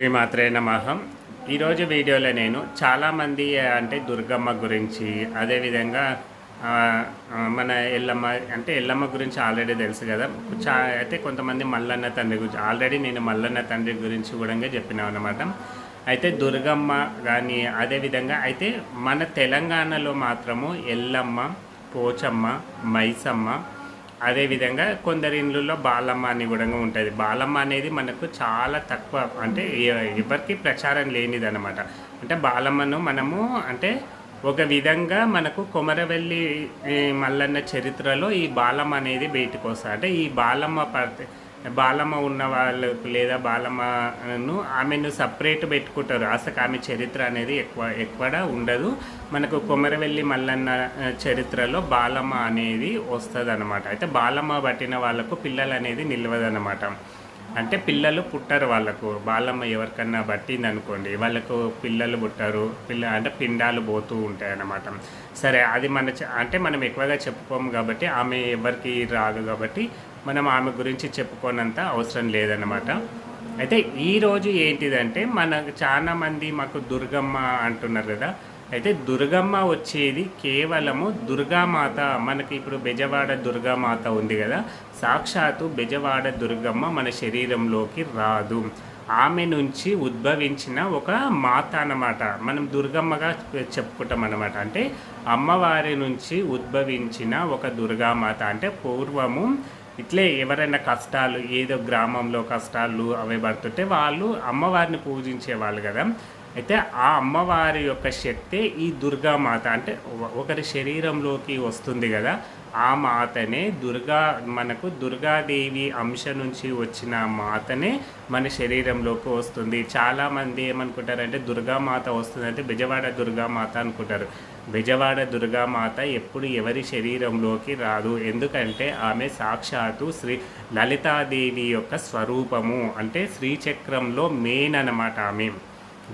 శ్రీమాత్రే నమహం ఈరోజు వీడియోలో నేను చాలామంది అంటే దుర్గమ్మ గురించి అదేవిధంగా మన ఎల్లమ్మ అంటే ఎల్లమ్మ గురించి ఆల్రెడీ తెలుసు కదా. చా అయితే కొంతమంది మల్లన్న తండ్రి గురించి ఆల్రెడీ నేను మల్లన్న తండ్రి గురించి కూడా చెప్పినాను అనమాట అయితే దుర్గమ్మ కానీ అదేవిధంగా అయితే మన తెలంగాణలో మాత్రము ఎల్లమ్మ పోచమ్మ మైసమ్మ అదేవిధంగా కొందరి ఇండ్లలో బాలమ్మ అని కూడా ఉంటుంది. బాలమ్మ అనేది మనకు చాలా తక్కువ అంటే ఎవరికి ప్రచారం లేనిది అనమాట అంటే బాలమ్మను మనము అంటే ఒక విధంగా మనకు కొమరవెల్లి మల్లన్న చరిత్రలో ఈ బాలమ్మ అనేది బయటకు వస్తుంది. అంటే ఈ బాలమ్మ పడితే బాలమ్మ ఉన్న వాళ్ళకు లేదా బాలమ్మను ఆమెను సపరేట్ పెట్టుకుంటారు. అసలు ఆమె చరిత్ర అనేది ఎక్కువ ఎక్కడ ఉండదు. మనకు కొమరవెల్లి మల్లన్న చరిత్రలో బాలమ్మ అనేది వస్తుంది అనమాట అయితే బాలమ్మ పట్టిన వాళ్ళకు పిల్లలు అనేది నిలవదనమాట అంటే పిల్లలు పుట్టరు వాళ్ళకు. బాలమ్మ ఎవరికన్నా పట్టింది అనుకోండి వాళ్ళకు పిల్లలు పుట్టరు పిల్ల అంటే పిండాలు పోతూ ఉంటాయి అన్నమాట సరే అది మన చ- అంటే మనం ఎక్కువగా చెప్పుకోము కాబట్టి ఆమె ఎవరికి రాదు కాబట్టి మనం ఆమె గురించి చెప్పుకోనంత అవసరం లేదన్నమాట. అయితే ఈరోజు ఏంటిదంటే మన చాలామంది మాకు దుర్గమ్మ అంటున్నారు కదా. అయితే దుర్గమ్మ వచ్చేది కేవలము దుర్గామాత మనకి ఇప్పుడు బెజవాడ దుర్గామాత ఉంది కదా. సాక్షాత్తు బెజవాడ దుర్గమ్మ మన శరీరంలోకి రాదు. ఆమె నుంచి ఉద్భవించిన ఒక మాత అన్నమాట. మనం దుర్గమ్మగా చెప్పుకుంటాం అన్నమాట. అంటే అమ్మవారి నుంచి ఉద్భవించిన ఒక దుర్గామాత. అంటే పూర్వము ఇట్లే ఎవరైనా కష్టాలు ఏదో గ్రామంలో కష్టాలు అవి పడుతుంటే వాళ్ళు అమ్మవారిని పూజించే వాళ్ళు కదా. అయితే ఆ అమ్మవారి యొక్క శక్తి ఈ దుర్గామాత అంటే ఒకరి శరీరంలోకి వస్తుంది కదా ఆ మాతనే దుర్గా మనకు దుర్గాదేవి అంశ నుంచి వచ్చిన మాతనే మన శరీరంలోకి వస్తుంది. చాలామంది ఏమనుకుంటారంటే దుర్గామాత వస్తుందంటే బెజవాడ దుర్గామాత అనుకుంటారు. బెజవాడ దుర్గామాత ఎప్పుడు ఎవరి శరీరంలోకి రాదు. ఎందుకంటే ఆమె సాక్షాత్తు శ్రీ లలితాదేవి యొక్క స్వరూపము. అంటే శ్రీచక్రంలో మెయిన్ అన్నమాట ఆమె.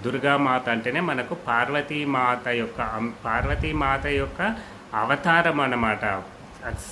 దుర్గామాత అంటేనే మనకు పార్వతీమాత యొక్క పార్వతీమాత యొక్క అవతారం అన్నమాట.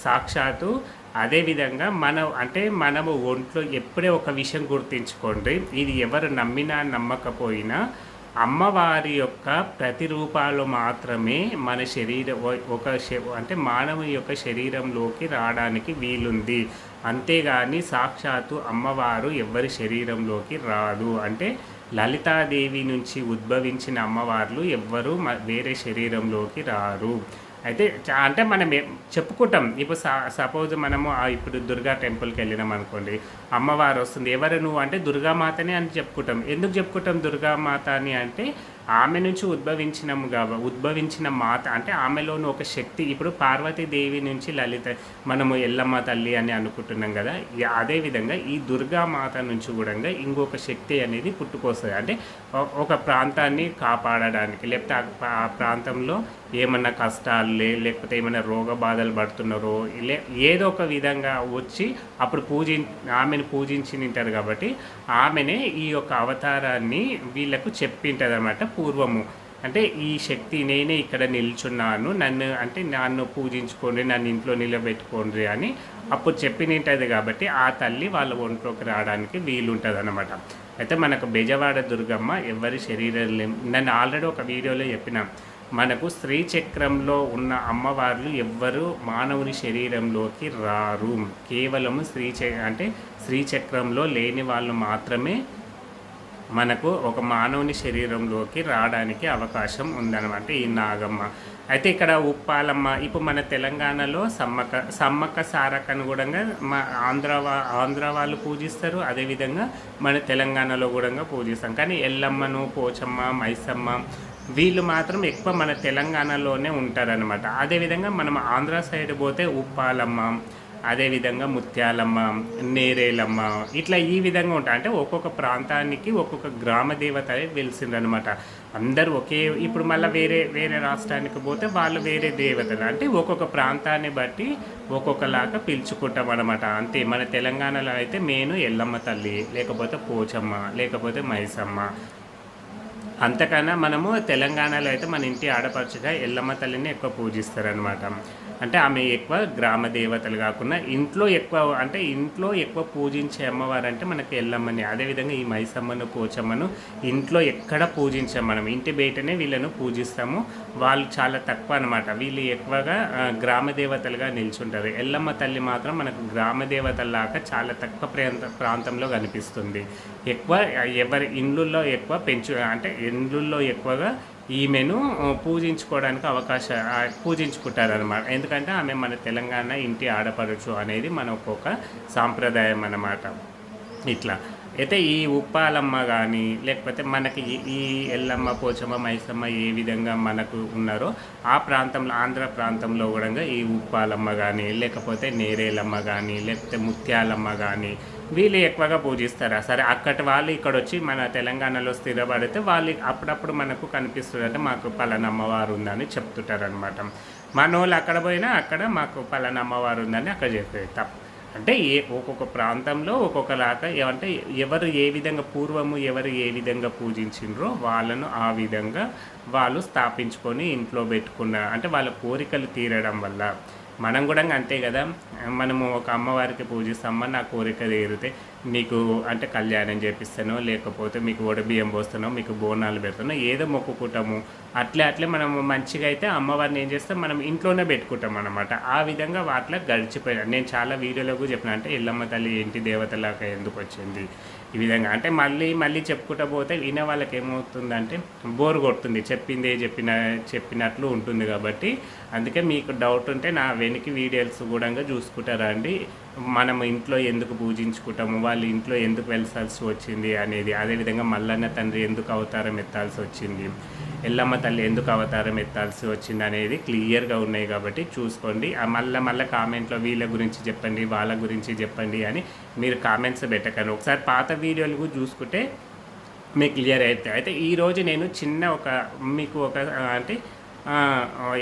సాక్షాత్తు అదేవిధంగా మన అంటే మనము ఒంట్లో ఎప్పుడే ఒక విషయం గుర్తించుకోండి ఇది ఎవరు నమ్మినా నమ్మకపోయినా అమ్మవారి యొక్క ప్రతిరూపాలు మాత్రమే మన శరీర ఒక శ- అంటే మానవుని యొక్క శరీరంలోకి రావడానికి వీలుంది. అంతేగాని సాక్షాత్తు అమ్మవారు ఎవరి శరీరంలోకి రాదు. అంటే లలితాదేవి నుంచి ఉద్భవించిన అమ్మవార్లు ఎవ్వరూ మ- వేరే శరీరంలోకి రారు. అయితే చా- అంటే మనం చెప్పుకుంటాం. ఇప్పుడు స సపోజ్ మనము ఆ ఇప్పుడు దుర్గా టెంపుల్కి వెళ్ళినాం అనుకోండి. అమ్మవారు వస్తుంది. ఎవరు నువ్వు అంటే దుర్గామాతనే అని చెప్పుకుంటాం. ఎందుకు చెప్పుకుంటాం దుర్గామాత అని అంటే ఆమె నుంచి ఉద్భవించినాము కాబ ఉద్భవించిన మాత అంటే ఆమెలోని ఒక శక్తి ఇప్పుడు పార్వతీదేవి నుంచి లలిత మనము ఎల్లమ్మ తల్లి అని అనుకుంటున్నాం కదా అదేవిధంగా ఈ దుర్గామాత నుంచి కూడా ఇంకొక శక్తి అనేది పుట్టుకొస్తుంది. అంటే ఒక ప్రాంతాన్ని కాపాడడానికి లేకపోతే ఆ ప్రాంతంలో ఏమన్నా కష్టాలు లేకపోతే ఏమైనా రోగ బాధలు పడుతున్నారో లే ఏదో ఒక విధంగా వచ్చి అప్పుడు పూజి ఆమెను పూజించి తింటారు కాబట్టి ఆమెనే ఈ యొక్క అవతారాన్ని వీళ్ళకు చెప్పింటుంది అనమాట పూర్వము. అంటే ఈ శక్తి నేనే ఇక్కడ నిల్చున్నాను. నన్ను అంటే నన్ను పూజించుకోండి నన్ను ఇంట్లో నిలబెట్టుకోండి అని అప్పుడు చెప్పినట్టది కాబట్టి ఆ తల్లి వాళ్ళ ఒంట్లోకి రావడానికి వీలుంటుంది అనమాట అయితే మనకు బెజవాడ దుర్గమ్మ ఎవరి శరీరం నన్ను ఆల్రెడీ ఒక వీడియోలో చెప్పిన. మనకు స్త్రీ చక్రంలో ఉన్న అమ్మవార్లు ఎవ్వరు మానవుని శరీరంలోకి రారు. కేవలం స్త్రీ అంటే స్త్రీ చక్రంలో లేని వాళ్ళు మాత్రమే మనకు ఒక మానవుని శరీరంలోకి రావడానికి అవకాశం ఉందన్నమాట ఈ నాగమ్మ. అయితే ఇక్కడ ఉప్పాలమ్మ ఇప్పుడు మన తెలంగాణలో సమ్మక్క సమ్మక్క సారక్కను కూడా మా ఆంధ్ర ఆంధ్ర వాళ్ళు పూజిస్తారు అదేవిధంగా మన తెలంగాణలో కూడా పూజిస్తాం. కానీ ఎల్లమ్మను పోచమ్మ మైసమ్మ వీళ్ళు మాత్రం ఎక్కువ మన తెలంగాణలోనే ఉంటారనమాట అదేవిధంగా మనం ఆంధ్ర సైడ్ పోతే ఉప్పాలమ్మ అదేవిధంగా ముత్యాలమ్మ నేరేలమ్మ ఇట్లా ఈ విధంగా ఉంటాయి అంటే ఒక్కొక్క ప్రాంతానికి ఒక్కొక్క గ్రామ దేవత వెలిసిందనమాట అందరూ ఒకే ఇప్పుడు మళ్ళీ వేరే వేరే రాష్ట్రానికి పోతే వాళ్ళు వేరే దేవతలు. అంటే ఒక్కొక్క ప్రాంతాన్ని బట్టి ఒక్కొక్కలాగా పిలుచుకుంటాం అనమాట అంతే మన తెలంగాణలో అయితే మెయిన్ ఎల్లమ్మ తల్లి లేకపోతే పోచమ్మ లేకపోతే మైసమ్మ అంతకన్నా మనము తెలంగాణలో అయితే మన ఇంటి ఆడపడుచుగా ఎల్లమ్మ తల్లిని ఎక్కువ పూజిస్తారనమాట అంటే ఆమె ఎక్కువ గ్రామ దేవతలు కాకుండా ఇంట్లో ఎక్కువ అంటే ఇంట్లో ఎక్కువ పూజించే అమ్మవారు అంటే మనకి ఎల్లమ్మని. అదేవిధంగా ఈ మైసమ్మను కోచమ్మను ఇంట్లో ఎక్కడ పూజించాం మనం. ఇంటి బయటనే వీళ్ళను పూజిస్తాము. వాళ్ళు చాలా తక్కువ అనమాట వీళ్ళు ఎక్కువగా గ్రామ దేవతలుగా నిల్చుంటారు. ఎల్లమ్మ తల్లి మాత్రం మనకు గ్రామ దేవతల్లాగా చాలా తక్కువ ప్రాంత ప్రాంతంలో కనిపిస్తుంది. ఎక్కువ ఎవరి ఇండ్లలో ఎక్కువ పెంచు అంటే ఇండ్లుల్లో ఎక్కువగా ఈమెను పూజించుకోవడానికి అవకాశం పూజించుకుంటారనమాట ఎందుకంటే ఆమె మన తెలంగాణ ఇంటి ఆడపడుచు అనేది మన ఒక్కొక్క సాంప్రదాయం అన్నమాట. ఇట్లా. అయితే ఈ ఉప్పాలమ్మ కానీ లేకపోతే మనకి ఈ ఎల్లమ్మ పోచమ్మ మైసమ్మ ఏ విధంగా మనకు ఉన్నారో ఆ ప్రాంతంలో ఆంధ్ర ప్రాంతంలో కూడా ఈ ఉప్పాలమ్మ కానీ లేకపోతే నేరేలమ్మ కానీ లేకపోతే ముత్యాలమ్మ కానీ వీళ్ళు ఎక్కువగా పూజిస్తారు? సరే అక్కటి వాళ్ళు ఇక్కడ వచ్చి మన తెలంగాణలో స్థిరపడితే వాళ్ళు అప్పుడప్పుడు మనకు కనిపిస్తుందంటే మాకు పలానా అమ్మవారు ఉందని చెప్తుంటారు అనమాట మన వాళ్ళు అక్కడ పోయినా అక్కడ మాకు పలానా అమ్మవారు ఉందని అక్కడ చెప్పేది తప్పు అంటే ఏ ఒక్కొక్క ప్రాంతంలో ఒక్కొక్కలాగా ఏమంటే ఎవరు ఏ విధంగా పూర్వము ఎవరు ఏ విధంగా పూజించిండ్రో వాళ్ళను ఆ విధంగా వాళ్ళు స్థాపించుకొని ఇంట్లో పెట్టుకున్న అంటే వాళ్ళ కోరికలు తీరడం వల్ల. మనం కూడా అంతే కదా మనము ఒక అమ్మవారికి పూజిస్తామా నా కోరిక తీరితే మీకు అంటే కళ్యాణం చేపిస్తానో లేకపోతే మీకు బియ్యం పోస్తానో మీకు బోనాలు పెడతానో ఏదో మొక్కుకుంటాము. అట్లే అట్లే మనం మంచిగా అయితే అమ్మవారిని ఏం చేస్తాం? మనం ఇంట్లోనే పెట్టుకుంటాం అనమాట ఆ విధంగా వాటిలో గడిచిపోయాను నేను చాలా వీడియోలో కూడా చెప్పిన అంటే ఎల్లమ్మ తల్లి ఇంటి దేవతలాగా ఎందుకు వచ్చింది? ఈ విధంగా. అంటే మళ్ళీ మళ్ళీ చెప్పుకుంటా పోతే వినే వాళ్ళకి ఏమవుతుందంటే బోర్ కొడుతుంది. చెప్పిందే చెప్పిన చెప్పినట్లు ఉంటుంది కాబట్టి అందుకే మీకు డౌట్ ఉంటే నా వెనక్కి వీడియోస్ కూడా చూసుకుంటారా అండి? మనం ఇంట్లో ఎందుకు పూజించుకుంటాము? వాళ్ళ ఇంట్లో ఎందుకు వెళ్ళాల్సి వచ్చింది అనేది అదేవిధంగా మల్లన్న తండ్రి ఎందుకు అవతారం ఎత్తాల్సి వచ్చింది? ఎల్లమ్మ తల్లి ఎందుకు అవతారం ఎత్తాల్సి వచ్చింది అనేది క్లియర్గా ఉన్నాయి కాబట్టి చూసుకోండి. మళ్ళీ మళ్ళీ కామెంట్లో వీళ్ళ గురించి చెప్పండి వాళ్ళ గురించి చెప్పండి అని మీరు కామెంట్స్ పెట్టకండి. ఒకసారి పాత వీడియోలు కూడా చూసుకుంటే మీకు క్లియర్ అవుతాయి అయితే ఈరోజు నేను చిన్న ఒక మీకు ఒక అంటే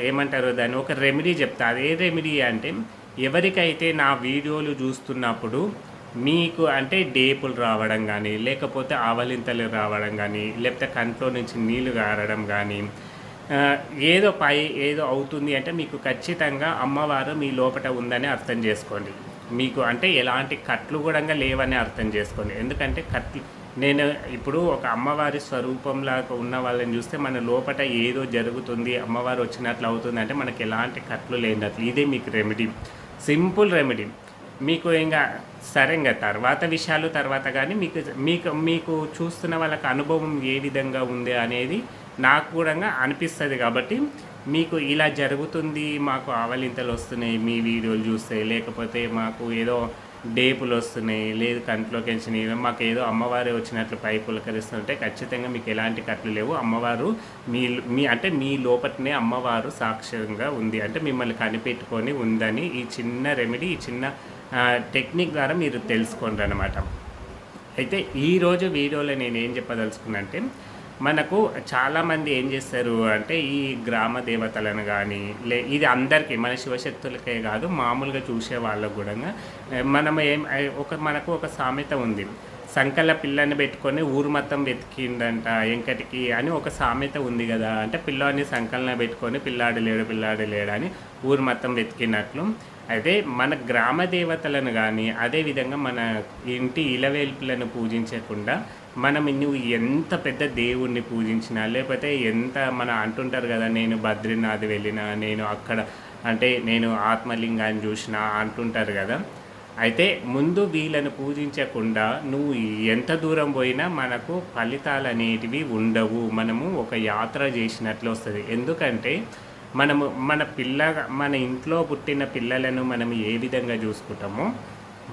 ఏమంటారు దాన్ని? ఒక రెమెడీ చెప్తా. అదే రెమెడీ అంటే ఎవరికైతే నా వీడియోలు చూస్తున్నప్పుడు మీకు అంటే డేపులు రావడం కానీ లేకపోతే ఆవలింతలు రావడం కానీ లేకపోతే కంట్లో నుంచి నీళ్ళు గారడం కానీ ఏదో పై ఏదో అవుతుంది అంటే మీకు ఖచ్చితంగా అమ్మవారు మీ లోపట ఉందని అర్థం చేసుకోండి. మీకు అంటే ఎలాంటి కట్లు కూడా లేవని అర్థం చేసుకోండి. ఎందుకంటే కట్లు నేను ఇప్పుడు ఒక అమ్మవారి స్వరూపంలాగా ఉన్న వాళ్ళని చూస్తే మన లోపల ఏదో జరుగుతుంది అమ్మవారు వచ్చినట్లు అవుతుంది అంటే మనకి ఎలాంటి కట్లు లేనట్లు ఇదే మీకు రెమెడీ సింపుల్ రెమెడీ మీకు ఇంకా సరే ఇంకా తర్వాత విషయాలు తర్వాత కానీ మీకు మీకు మీకు చూస్తున్న వాళ్ళకి అనుభవం ఏ విధంగా ఉంది అనేది నాకు కూడా అనిపిస్తుంది కాబట్టి మీకు ఇలా జరుగుతుంది మాకు ఆవలింతలు వస్తున్నాయి మీ వీడియోలు చూస్తే లేకపోతే మాకు ఏదో డేపులు వస్తున్నాయి లేదు కంట్లోకి వచ్చినాయి మాకు ఏదో అమ్మవారే వచ్చినట్లు పై పులకరిస్తుంటే ఖచ్చితంగా మీకు ఎలాంటి కట్లు లేవు. అమ్మవారు మీ మీ అంటే మీ లోపటనే అమ్మవారు సాక్ష్యంగా ఉంది. అంటే మిమ్మల్ని కనిపెట్టుకొని ఉందని ఈ చిన్న రెమెడీ ఈ చిన్న టెక్నిక్ ద్వారా మీరు తెలుసుకోండి అనమాట అయితే ఈరోజు వీడియోలో నేను ఏం చెప్పదలుచుకున్నా అంటే మనకు చాలామంది ఏం చేస్తారు అంటే ఈ గ్రామ దేవతలను కానీ లే ఇది అందరికీ మన శివశక్తులకే కాదు మామూలుగా చూసే వాళ్ళకు కూడా. మనం ఏం ఒక మనకు ఒక సామెత ఉంది. సంకల పిల్లని పెట్టుకొని ఊరు మొత్తం వెతికిందంట వెంకటికి అని ఒక సామెత ఉంది కదా. అంటే పిల్లాడిని సంకలన పెట్టుకొని పిల్లాడు లేడు పిల్లాడు లేడు అని ఊరు మొత్తం వెతికినట్లు. అయితే మన గ్రామ దేవతలను కానీ అదేవిధంగా మన ఇంటి ఇలవేల్పులను పూజించకుండా మనం నువ్వు ఎంత పెద్ద దేవుణ్ణి పూజించినా లేకపోతే ఎంత మన అంటుంటారు కదా నేను బద్రీనాథ్ వెళ్ళినా నేను అక్కడ అంటే నేను ఆత్మలింగాన్ని చూసినా అంటుంటారు కదా. అయితే ముందు వీళ్ళను పూజించకుండా నువ్వు ఎంత దూరం పోయినా మనకు ఫలితాలు అనేటివి ఉండవు. మనము ఒక యాత్ర చేసినట్లు వస్తుంది. ఎందుకంటే మనము మన పిల్ల మన ఇంట్లో పుట్టిన పిల్లలను మనం ఏ విధంగా చూసుకుంటామో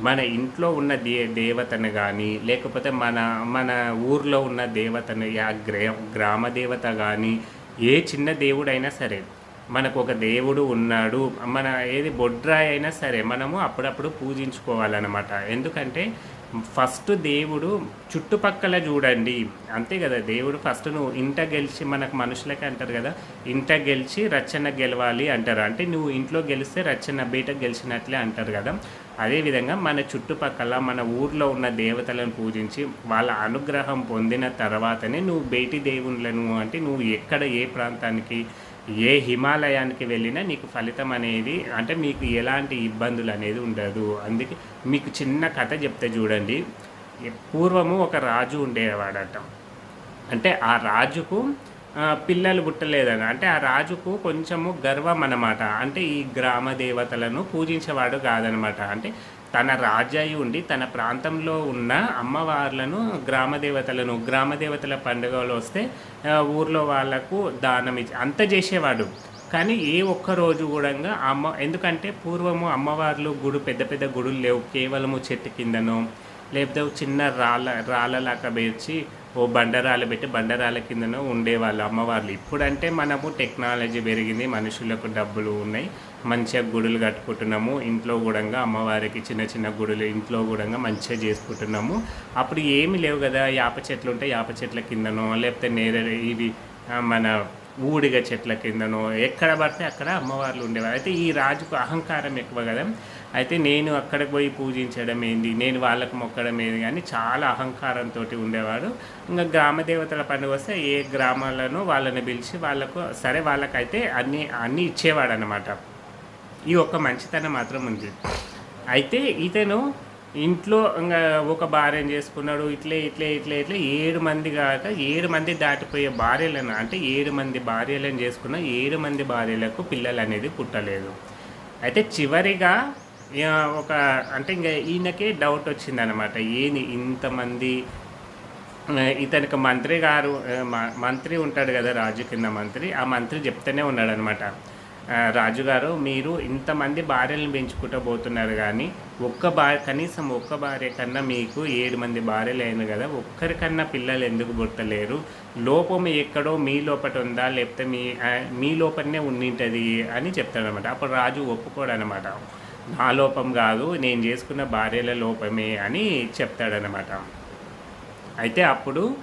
మన ఇంట్లో ఉన్న దే దేవతను కానీ లేకపోతే మన మన ఊర్లో ఉన్న దేవతను ఆ గ్రా గ్రామ దేవత కానీ ఏ చిన్న దేవుడైనా సరే మనకు ఒక దేవుడు ఉన్నాడు మన ఏది బొడ్రాయి అయినా సరే మనము అప్పుడప్పుడు పూజించుకోవాలన్నమాట. ఎందుకంటే ఫస్ట్ దేవుడు చుట్టుపక్కల చూడండి. అంతే కదా దేవుడు ఫస్ట్ నువ్వు ఇంట గెలిచి మనకు మనుషులకి అంటారు కదా ఇంట గెలిచి రచన గెలవాలి అంటారు. అంటే నువ్వు ఇంట్లో గెలిస్తే రచన బయట గెలిచినట్లే అంటారు కదా. అదేవిధంగా మన చుట్టుపక్కల మన ఊర్లో ఉన్న దేవతలను పూజించి వాళ్ళ అనుగ్రహం పొందిన తర్వాతనే నువ్వు బయటి దేవుళ్ళను అంటే నువ్వు ఎక్కడ ఏ ప్రాంతానికి ఏ హిమాలయానికి వెళ్ళినా నీకు ఫలితం అనేది అంటే మీకు ఎలాంటి ఇబ్బందులు అనేది ఉండదు. అందుకే మీకు చిన్న కథ చెప్తే చూడండి. పూర్వము ఒక రాజు ఉండేవాడట. అంటే ఆ రాజుకు పిల్లలు పుట్టలేదని అంటే ఆ రాజుకు కొంచెము గర్వం అన్నమాట. అంటే ఈ గ్రామ దేవతలను పూజించేవాడు కాదనమాట అంటే తన రాజాయి ఉండి తన ప్రాంతంలో ఉన్న అమ్మవార్లను గ్రామ దేవతలను గ్రామ దేవతల పండుగలు వస్తే ఊర్లో వాళ్ళకు దానం ఇచ్చి అంత చేసేవాడు. కానీ ఏ ఒక్క రోజు కూడా అమ్మ ఎందుకంటే పూర్వము అమ్మవార్లు గుడు పెద్ద పెద్ద గుడులు లేవు. కేవలము చెట్టు కిందనో లేకపోతే చిన్న రాళ్ళ రాళ్ళలాగా పేర్చి ఓ బండరాలు పెట్టి బండరాల కిందనో ఉండేవాళ్ళు అమ్మవార్లు. ఇప్పుడంటే మనము టెక్నాలజీ పెరిగింది మనుషులకు డబ్బులు ఉన్నాయి మంచిగా గుడులు కట్టుకుంటున్నాము ఇంట్లో కూడా అమ్మవారికి చిన్న చిన్న గుడులు ఇంట్లో కూడా మంచిగా చేసుకుంటున్నాము. అప్పుడు ఏమి లేవు కదా యాప చెట్లు ఉంటే యాప చెట్ల కిందనో లేకపోతే నేర ఇవి మన ఊడిగ చెట్ల కిందనో ఎక్కడ పడితే అక్కడ అమ్మవార్లు ఉండేవారు అయితే ఈ రాజుకు అహంకారం ఎక్కువ కదా అయితే నేను అక్కడికి పోయి పూజించడం ఏంది? నేను వాళ్ళకు మొక్కడం ఏంది? కానీ చాలా అహంకారంతో ఉండేవాడు. ఇంకా గ్రామ దేవతల పండుగ వస్తే ఏ గ్రామాలను వాళ్ళని పిలిచి వాళ్ళకు సరే వాళ్ళకైతే అన్నీ అన్నీ ఇచ్చేవాడు అనమాట ఈ ఒక్క మంచితనం మాత్రం ఉంది. అయితే ఇతను ఇంట్లో ఇంకా ఒక భార్యను చేసుకున్నాడు? ఇట్లే ఇట్లే ఇట్లే ఇట్లే ఏడు మంది కాక ఏడు మంది దాటిపోయే భార్యలను అంటే ఏడు మంది భార్యలను చేసుకున్న ఏడు మంది భార్యలకు పిల్లలు అనేది పుట్టలేదు. అయితే చివరిగా ఒక అంటే ఇంకా ఈయనకే డౌట్ వచ్చిందనమాట ఏంది ఇంతమంది ఇతనికి మంత్రి గారు మ- మంత్రి ఉంటాడు కదా రాజు కింద మంత్రి ఆ మంత్రి చెప్తూనే ఉన్నాడు అనమాట రాజుగారు మీరు ఇంతమంది భార్యలను పెంచుకుంటూ పోతున్నారు కానీ ఒక్క భార్య కనీసం ఒక్క భార్య కన్నా మీకు ఏడు మంది భార్యలు అయింది కదా ఒక్కరికన్నా పిల్లలు ఎందుకు పుట్టలేరు? లోపం ఎక్కడో మీ లోపట ఉందా? లేకపోతే మీ మీ లోపలనే ఉండింటది అని చెప్తాడనమాట అప్పుడు రాజు ఒప్పుకోడనమాట నా లోపం కాదు నేను చేసుకున్న భార్యల లోపమే అని చెప్తాడనమాట అయితే అప్పుడు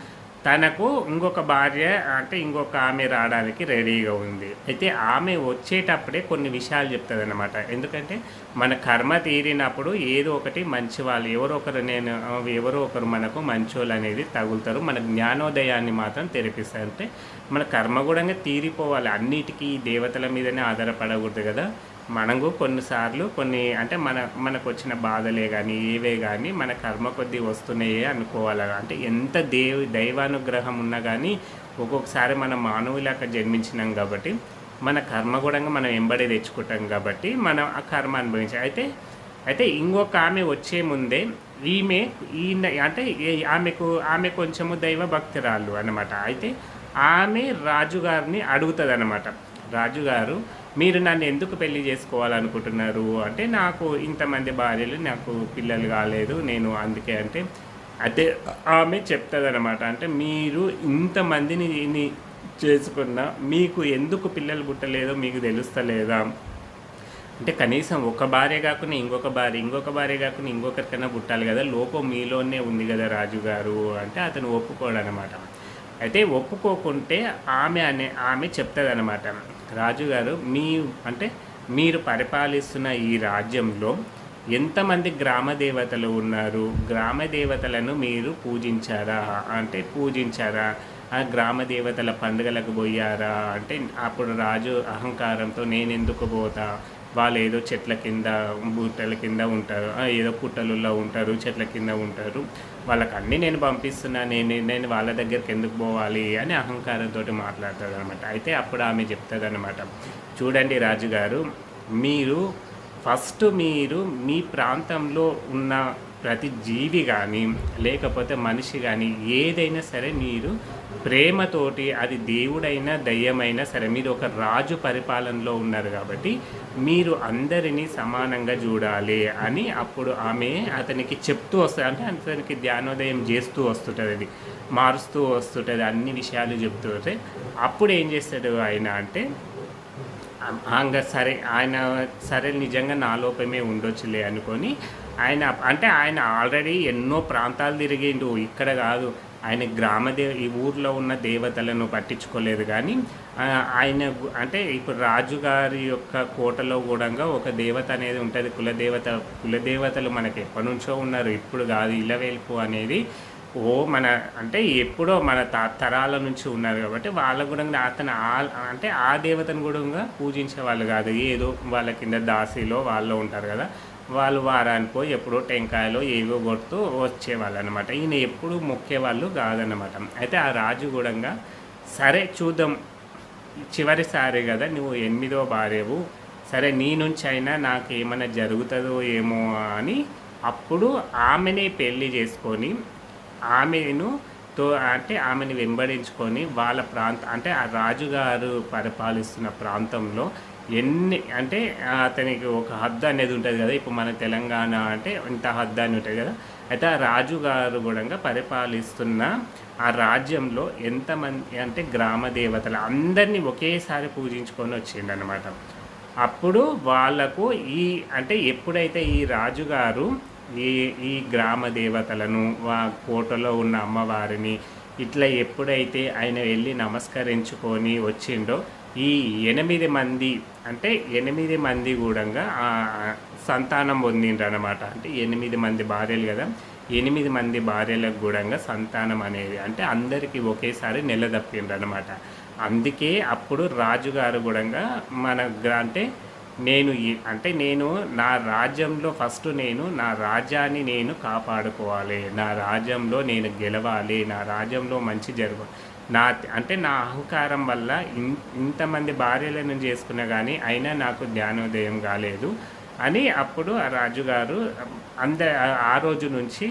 తనకు ఇంకొక భార్య అంటే ఇంకొక ఆమె రావడానికి రెడీగా ఉంది. అయితే ఆమె వచ్చేటప్పుడే కొన్ని విషయాలు చెప్తుందన్నమాట ఎందుకంటే మన కర్మ తీరినప్పుడు ఏదో ఒకటి మంచి వాళ్ళు ఎవరో ఒకరు నేను ఎవరో ఒకరు మనకు మంచోళ్ళు అనేది తగులుతారు. మన జ్ఞానోదయాన్ని మాత్రం తెరిపిస్తారు. అంటే మన కర్మ కూడా తీరిపోవాలి. అన్నిటికీ దేవతల మీదనే ఆధారపడకూడదు కదా. మనకు కొన్నిసార్లు కొన్ని అంటే మన మనకు వచ్చిన బాధలే కానీ ఏవే కానీ మన కర్మ కొద్దీ వస్తున్నాయే అనుకోవాలి? అంటే ఎంత దేవి దైవానుగ్రహం ఉన్నా కానీ ఒక్కొక్కసారి మనం మానవులాక జన్మించినాం కాబట్టి మన కర్మ కూడా మనం ఎంబడి తెచ్చుకుంటాం కాబట్టి మనం ఆ కర్మ అనుభవించాం అయితే అయితే ఇంకొక ఆమె వచ్చే ముందే ఈమె ఈయన అంటే ఆమెకు ఆమె కొంచెము దైవ భక్తురాలు అనమాట అయితే ఆమె రాజుగారిని అడుగుతుంది అనమాట రాజుగారు మీరు నన్ను ఎందుకు పెళ్ళి చేసుకోవాలనుకుంటున్నారు? అంటే నాకు ఇంతమంది భార్యలు నాకు పిల్లలు కాలేదు. నేను అందుకే అంటే అదే ఆమె చెప్తుంది అనమాట అంటే మీరు ఇంతమందిని చేసుకున్న మీకు ఎందుకు పిల్లలు పుట్టలేదో మీకు తెలుస్తలేదా? అంటే కనీసం ఒక భార్య కాకుండా ఇంకొక భార్య ఇంకొక భార్య కాకుండా ఇంకొకరికైనా పుట్టాలి కదా. లోపం మీలోనే ఉంది కదా రాజు గారు అంటే అతను ఒప్పుకోడు అనమాట అయితే ఒప్పుకోకుంటే ఆమె అనే ఆమె చెప్తుంది రాజు రాజుగారు మీ అంటే మీరు పరిపాలిస్తున్న ఈ రాజ్యంలో ఎంతమంది గ్రామ దేవతలు ఉన్నారు? గ్రామ దేవతలను మీరు పూజించారా? అంటే పూజించారా? ఆ గ్రామ దేవతల పండుగలకు పోయారా? అంటే అప్పుడు రాజు అహంకారంతో నేను ఎందుకు పోతా? వాళ్ళు ఏదో చెట్ల కింద బుట్టల కింద ఉంటారు ఏదో పుట్టలలో ఉంటారు చెట్ల కింద ఉంటారు. వాళ్ళకి అన్నీ నేను పంపిస్తున్నా నేను నేను వాళ్ళ దగ్గరికి ఎందుకు పోవాలి అని అహంకారంతో మాట్లాడుతుంది అనమాట అయితే అప్పుడు ఆమె చెప్తుంది అనమాట చూడండి రాజుగారు మీరు ఫస్ట్ మీరు మీ ప్రాంతంలో ఉన్న ప్రతి జీవి కానీ లేకపోతే మనిషి కానీ ఏదైనా సరే మీరు ప్రేమతోటి అది దేవుడైనా దయ్యమైనా సరే మీరు ఒక రాజు పరిపాలనలో ఉన్నారు కాబట్టి మీరు అందరినీ సమానంగా చూడాలి అని అప్పుడు ఆమె అతనికి చెప్తూ వస్తుంది. అంటే అతనికి ధ్యానోదయం చేస్తూ వస్తుంటుంది అది. మారుస్తూ వస్తుంటుంది. అన్ని విషయాలు చెప్తూ వస్తే అప్పుడు ఏం చేస్తాడు ఆయన అంటే ఇంకా సరే ఆయన సరే నిజంగా నా లోపమే ఉండొచ్చులే అనుకొని ఆయన అంటే ఆయన ఆల్రెడీ ఎన్నో ప్రాంతాలు తిరిగిండు. ఇక్కడ కాదు. ఆయన గ్రామదే ఈ ఊర్లో ఉన్న దేవతలను పట్టించుకోలేదు కానీ ఆయన అంటే ఇప్పుడు రాజుగారి యొక్క కోటలో కూడా ఒక దేవత అనేది ఉంటుంది. కులదేవత కులదేవతలు మనకి ఎప్పటి నుంచో ఉన్నారు. ఇప్పుడు కాదు. ఇలవేల్పు అనేది ఓ మన అంటే ఎప్పుడో మన తా తరాల నుంచి ఉన్నారు కాబట్టి వాళ్ళ కూడా అతను ఆ- అంటే ఆ దేవతను కూడా పూజించే వాళ్ళు కాదు. ఏదో వాళ్ళ కింద దాసిలో వాళ్ళు ఉంటారు కదా. వాళ్ళు వారానికో ఎప్పుడో టెంకాయలో ఏవో కొడుతూ వచ్చేవాళ్ళు అనమాట ఈయన ఎప్పుడు మొక్కేవాళ్ళు కాదనమాట. అయితే ఆ రాజు కూడా సరే చూద్దాం చివరిసారి కదా నువ్వు ఎనిమిదో భార్యవు సరే నీ నుంచి అయినా నాకు ఏమైనా జరుగుతుందో ఏమో అని అప్పుడు ఆమెనే పెళ్ళి చేసుకొని ఆమెను తో అంటే ఆమెను వెంబడించుకొని వాళ్ళ ప్రాంత అంటే ఆ రాజుగారు పరిపాలిస్తున్న ప్రాంతంలో ఎన్ని అంటే అతనికి ఒక హద్దు అనేది ఉంటుంది కదా. ఇప్పుడు మన తెలంగాణ అంటే ఇంత హద్దు అని ఉంటుంది కదా. అయితే ఆ రాజుగారు కూడా పరిపాలిస్తున్న ఆ రాజ్యంలో ఎంతమంది అంటే గ్రామ దేవతలు అందరినీ ఒకేసారి పూజించుకొని వచ్చిండనమాట అప్పుడు వాళ్ళకు ఈ అంటే ఎప్పుడైతే ఈ రాజుగారు ఈ ఈ గ్రామ దేవతలను వా కోటలో ఉన్న అమ్మవారిని ఇట్లా ఎప్పుడైతే ఆయన వెళ్ళి నమస్కరించుకొని వచ్చిండో ఈ ఎనిమిది మంది అంటే ఎనిమిది మంది కూడా సంతానం పొందిండ్రు అనమాట అంటే ఎనిమిది మంది భార్యలు కదా. ఎనిమిది మంది భార్యలకు కూడా సంతానం అనేది అంటే అందరికీ ఒకేసారి నిలదప్పిండ్రు అనమాట అందుకే అప్పుడు రాజుగారు కూడా మన గ్రా- అంటే నేను ఈ- అంటే నేను నా రాజ్యంలో ఫస్ట్ నేను నా రాజ్యాన్ని నేను కాపాడుకోవాలి. నా రాజ్యంలో నేను గెలవాలి. నా రాజ్యంలో మంచి జరగాలి నా అంటే నా అహంకారం వల్ల ఇన్ ఇంతమంది భార్యలను చేసుకున్నా కానీ అయినా నాకు ధ్యానోదయం కాలేదు. అని అప్పుడు ఆ రాజుగారు అంద ఆ రోజు నుంచి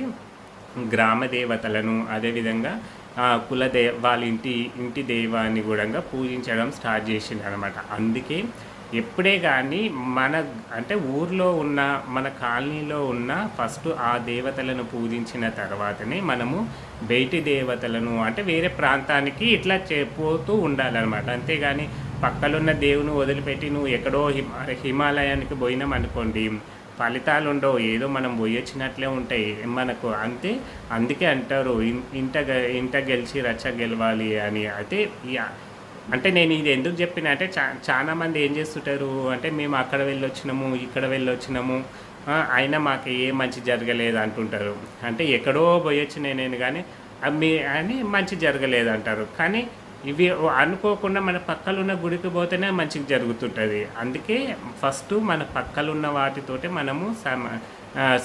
గ్రామ దేవతలను అదేవిధంగా కులదే వాళ్ళ ఇంటి ఇంటి దైవాన్ని కూడా పూజించడం స్టార్ట్ చేసింది అనమాట అందుకే ఎప్పుడే కానీ మన అంటే ఊర్లో ఉన్న మన కాలనీలో ఉన్న ఫస్ట్ ఆ దేవతలను పూజించిన తర్వాతనే మనము బయటి దేవతలను అంటే వేరే ప్రాంతానికి ఇట్లా చే పోతూ ఉండాలన్నమాట. అంతేగాని పక్కలున్న దేవుని వదిలిపెట్టి నువ్వు ఎక్కడో హిమా హిమాలయానికి పోయినాం అనుకోండి ఫలితాలు ఉండవు ఏదో మనం పోయొచ్చినట్లే ఉంటాయి మనకు. అంతే అందుకే అంటారు ఇంట ఇంట గెలిచి రచ్చ గెలవాలి అని. అయితే అంటే నేను ఇది ఎందుకు చెప్పిన అంటే చా చాలా మంది ఏం చేస్తుంటారు అంటే మేము అక్కడ వెళ్ళొచ్చినాము ఇక్కడ వెళ్ళొచ్చినాము అయినా మాకు ఏ మంచి జరగలేదు అంటుంటారు. అంటే ఎక్కడో పోయొచ్చు నేను కానీ మీ అని మంచి జరగలేదు అంటారు. కానీ ఇవి అనుకోకుండా మన పక్కలున్న గుడికి పోతేనే మంచిగా జరుగుతుంటుంది. అందుకే ఫస్ట్ మన పక్కలున్న వాటితోటే మనము సమ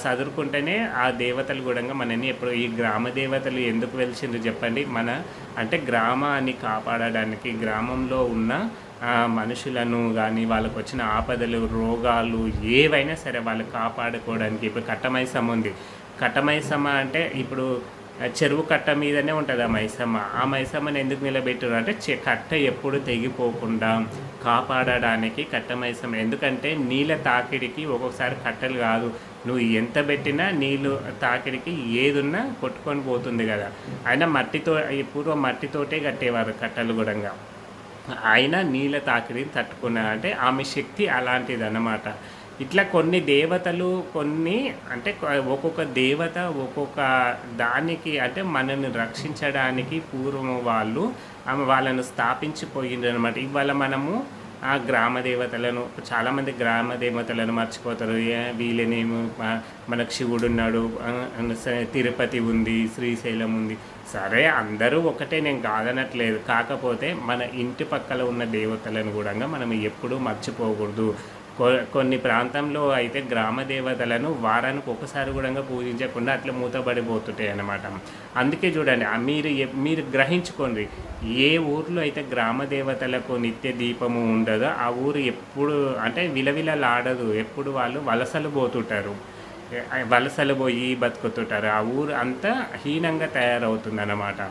చదువుకుంటేనే ఆ దేవతలు కూడా మనని ఎప్పుడు ఈ గ్రామ దేవతలు ఎందుకు వెలిసిండ్రు చెప్పండి. మన అంటే గ్రామాన్ని కాపాడడానికి గ్రామంలో ఉన్న మనుషులను కానీ వాళ్ళకు వచ్చిన ఆపదలు రోగాలు ఏవైనా సరే వాళ్ళు కాపాడుకోవడానికి ఇప్పుడు కట్టమైసమ్మ ఉంది. కట్టమైసమ్మ అంటే ఇప్పుడు చెరువు కట్ట మీదనే ఉంటుంది ఆ మైసమ్మ. ఆ మైసమ్మని ఎందుకు నిలబెట్టారు అంటే చె కట్ట ఎప్పుడు తెగిపోకుండా కాపాడడానికి కట్ట మైసమ్మ. ఎందుకంటే నీళ్ళ తాకిడికి ఒక్కొక్కసారి కట్టలు కాదు. నువ్వు ఎంత పెట్టినా నీళ్ళు తాకిడికి ఏదున్నా కొట్టుకొని పోతుంది కదా. అయినా మట్టితో ఈ పూర్వం మట్టితోటే కట్టేవారు కట్టలు కూడా ఆయన నీళ్ళ తాకిడిని తట్టుకున్న అంటే ఆమె శక్తి అలాంటిది అన్నమాట ఇట్లా కొన్ని దేవతలు కొన్ని అంటే ఒక్కొక్క దేవత ఒక్కొక్క దానికి అంటే మనల్ని రక్షించడానికి పూర్వం వాళ్ళు ఆమె వాళ్ళను స్థాపించిపోయిండ్రు అనమాట ఇవాళ మనము ఆ గ్రామ దేవతలను చాలామంది గ్రామ దేవతలను మర్చిపోతారు. వీళ్ళనేమో మనకు శివుడు ఉన్నాడు తిరుపతి ఉంది శ్రీశైలం ఉంది. సరే అందరూ ఒకటే నేను కాదనట్లేదు. కాకపోతే మన ఇంటి పక్కల ఉన్న దేవతలను కూడా మనం ఎప్పుడూ మర్చిపోకూడదు. కొన్ని ప్రాంతంలో అయితే గ్రామ దేవతలను వారానికి ఒకసారి కూడా పూజించకుండా అట్లా మూతబడిపోతుంటాయి అన్నమాట. అందుకే చూడండి మీరు మీరు గ్రహించుకోండి ఏ ఊర్లో అయితే గ్రామ దేవతలకు నిత్య దీపము ఉండదో ఆ ఊరు ఎప్పుడు అంటే విలవిలలాడదు ఎప్పుడు వాళ్ళు వలసలు పోతుంటారు. వలసలు పోయి బతుకుతుంటారు. ఆ ఊరు అంతా హీనంగా తయారవుతుంది అన్నమాట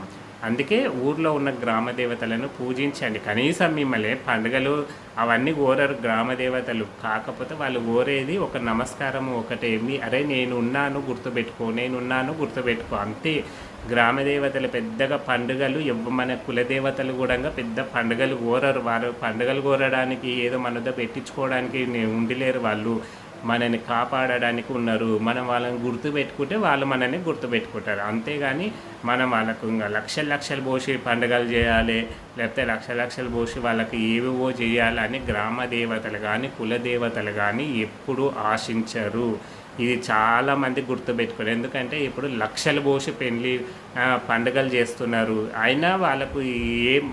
అందుకే ఊర్లో ఉన్న గ్రామ దేవతలను పూజించండి. కనీసం మిమ్మల్ని పండుగలు అవన్నీ కోరరు గ్రామ దేవతలు కాకపోతే వాళ్ళు కోరేది ఒక నమస్కారము ఒకటేమి అరే నేను ఉన్నాను గుర్తుపెట్టుకో నేను ఉన్నాను గుర్తుపెట్టుకో. అంతే. గ్రామ దేవతలు పెద్దగా పండుగలు మన కులదేవతలు కూడా పెద్ద పండుగలు కోరరు వారు పండుగలు కోరడానికి ఏదో మనతో పెట్టించుకోవడానికి ఉండిలేరు వాళ్ళు. మనని కాపాడడానికి ఉన్నారు. మనం వాళ్ళని గుర్తుపెట్టుకుంటే వాళ్ళు మనల్ని గుర్తుపెట్టుకుంటారు అంతేగాని మనం వాళ్ళకు ఇంకా లక్షల లక్షలు పోసి పండుగలు చేయాలి లేకపోతే లక్ష లక్షలు పోసి వాళ్ళకి ఏవేవో చేయాలని గ్రామ దేవతలు కానీ కుల దేవతలు కానీ ఎప్పుడూ ఆశించరు. ఇది చాలామంది గుర్తుపెట్టుకోరు ఎందుకంటే ఇప్పుడు లక్షలు పోసి పెళ్ళి పండుగలు చేస్తున్నారు. అయినా వాళ్ళకు ఏం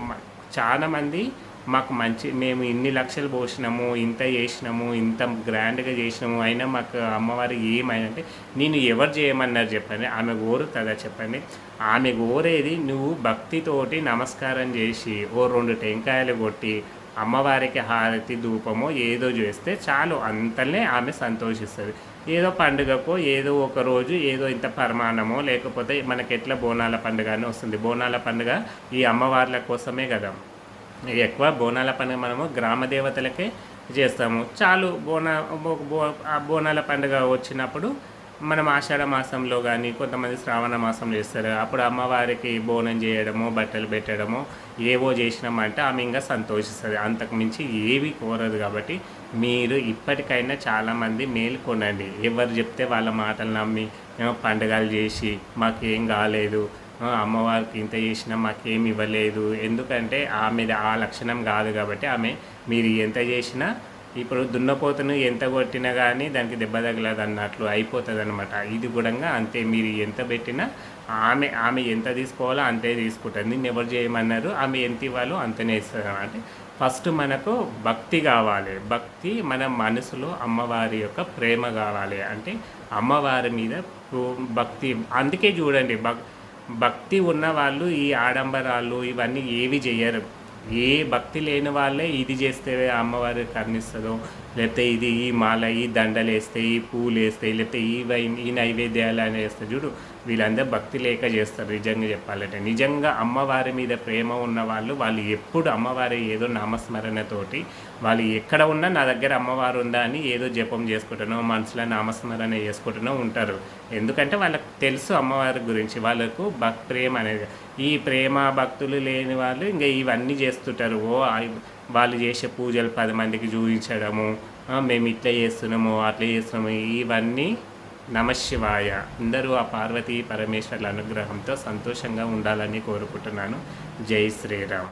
చాలామంది మాకు మంచి మేము ఇన్ని లక్షలు పోసినాము ఇంత చేసినాము ఇంత గ్రాండ్గా చేసినాము అయినా మాకు అమ్మవారు ఏమైందంటే నేను ఎవరు చేయమన్నారు చెప్పండి ఆమె కోరుతుందా చెప్పండి? ఆమె కోరేది నువ్వు భక్తితోటి నమస్కారం చేసి ఓ రెండు టెంకాయలు కొట్టి అమ్మవారికి హారతి ధూపమో ఏదో చేస్తే చాలు అంతనే ఆమె సంతోషిస్తుంది. ఏదో పండుగకో ఏదో ఒక రోజు ఏదో ఇంత పరిమాణమో లేకపోతే మనకి ఎట్లా బోనాల పండుగ అని వస్తుంది. బోనాల పండుగ ఈ అమ్మవార్ల కోసమే కదా. ఎక్కువ బోనాల పండుగ మనము గ్రామ దేవతలకే చేస్తాము. చాలు బోనా బో- ఆ బోనాల పండుగ వచ్చినప్పుడు మనం ఆషాఢ మాసంలో కానీ కొంతమంది శ్రావణ మాసంలో చేస్తారు. అప్పుడు అమ్మవారికి బోనం చేయడము బట్టలు పెట్టడము ఏవో చేసినామంటే ఆమె ఇంకా సంతోషిస్తుంది. అంతకుమించి ఏవి కోరదు కాబట్టి మీరు ఇప్పటికైనా చాలామంది మేలుకొనండి ఎవరు చెప్తే వాళ్ళ మాటలు నమ్మి మేము పండుగలు చేసి మాకేం కాలేదు అమ్మవారికి ఇంత చేసినా మాకేమి ఇవ్వలేదు. ఎందుకంటే ఆమె ఆ లక్షణం కాదు కాబట్టి ఆమె మీరు ఎంత చేసినా ఇప్పుడు దున్నపోతును ఎంత కొట్టినా కానీ దానికి దెబ్బ తగలదు అన్నట్లు అయిపోతుంది అనమాట ఇది కూడా అంతే మీరు ఎంత పెట్టినా ఆమె ఆమె ఎంత తీసుకోవాలో అంతే తీసుకుంటుంది. నిన్ను ఎవరు చేయమన్నారు? ఆమె ఎంత ఇవ్వాలో అంతనే ఇస్తుంది అంటే ఫస్ట్ మనకు భక్తి కావాలి. భక్తి మన మనసులో అమ్మవారి యొక్క ప్రేమ కావాలి. అంటే అమ్మవారి మీద భక్తి అందుకే చూడండి భక్ భక్తి ఉన్న వాళ్ళు ఈ ఆడంబరాలు ఇవన్నీ ఏవి చేయరు ఏ భక్తి లేని వాళ్ళే ఇది చేస్తే అమ్మవారు కర్ణిస్తుందో లేకపోతే ఇది ఈ మాల ఈ దండలు వేస్తే ఈ పూలు వేస్తాయి లేకపోతే ఈ వై ఈ నైవేద్యాలు అని వేస్తాయి చూడు వీళ్ళందరూ భక్తి లేక చేస్తారు నిజంగా చెప్పాలంటే. నిజంగా అమ్మవారి మీద ప్రేమ ఉన్న వాళ్ళు వాళ్ళు ఎప్పుడు అమ్మవారి ఏదో నామస్మరణతోటి వాళ్ళు ఎక్కడ ఉన్నా నా దగ్గర అమ్మవారు ఉందా అని ఏదో జపం చేసుకుంటానో మనసులో నామస్మరణ చేసుకుంటూనో ఉంటారు. ఎందుకంటే వాళ్ళకు తెలుసు అమ్మవారి గురించి వాళ్ళకు భక్ ప్రేమ అనేది. ఈ ప్రేమ భక్తులు లేని వాళ్ళు ఇంకా ఇవన్నీ చేస్తుంటారు. ఓ ఆ- వాళ్ళు చేసే పూజలు పది మందికి చూపించడము మేము ఇట్లా చేస్తున్నాము అట్లా చేస్తున్నాము ఇవన్నీ నమశివాయ అందరూ ఆ పార్వతీ పరమేశ్వర్ల అనుగ్రహంతో సంతోషంగా ఉండాలని కోరుకుంటున్నాను. జై శ్రీరామ్.